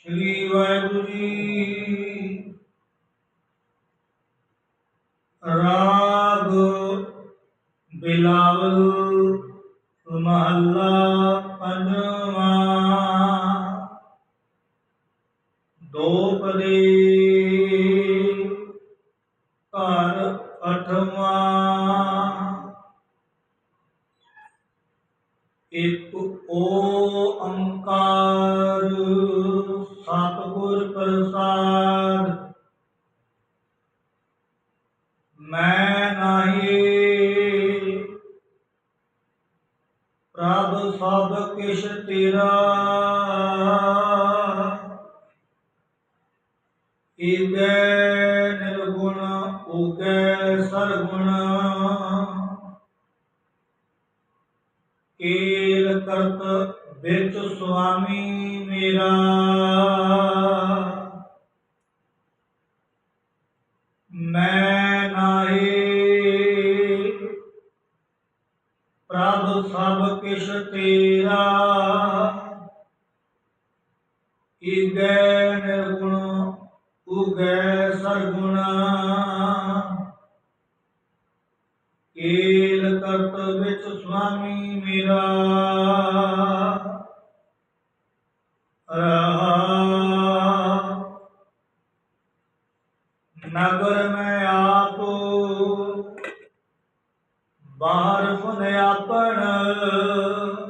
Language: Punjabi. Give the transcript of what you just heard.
ਸ੍ਰੀ ਵਾਹਿਗੁਰੂ ਜੀ। ਰਾਗ ਬਿਲਾਵਲ ਮਹੱਲਾ ਪੰਜਵਾਂ। ਦੋ ਪਦੇ ਘਰ ਅਠਵਾਂ। ਇਕ ਓੰਕਾਰ ਸਤਿਗੁਰ ਪ੍ਰਸਾਦ। ਮੈਂ ਨਾਹੀ। ਪ੍ਰਭ ਸਭ ਕਿਛ ਤੇਰਾ। ਏਕੈ ਨਿਰਗੁਣ, ਓਕੈ ਸਰਗੁਣ। ਕੇਲ ਕਰਤ ਵਿੱਚ ਸੁਆਮੀ ਮੇਰਾ। ਮੈਂ ਨਾਹੀ, ਪ੍ਰਭ ਸਭ ਕਿਛ ਤੇਰਾ ਈਗੈ ਨਿਰਗੁਣ ਉਗੈ ਸਰਗੁਣ, ਕੇਲ ਕਰਤ ਵਿੱਚ ਸੁਆਮੀ ਮੇਰਾ, ਰਹਾ ਨਗਰ ਮੈਂ ਆਪੋ ਬਾਹਰ ਹੁਨ ਆਪਣ।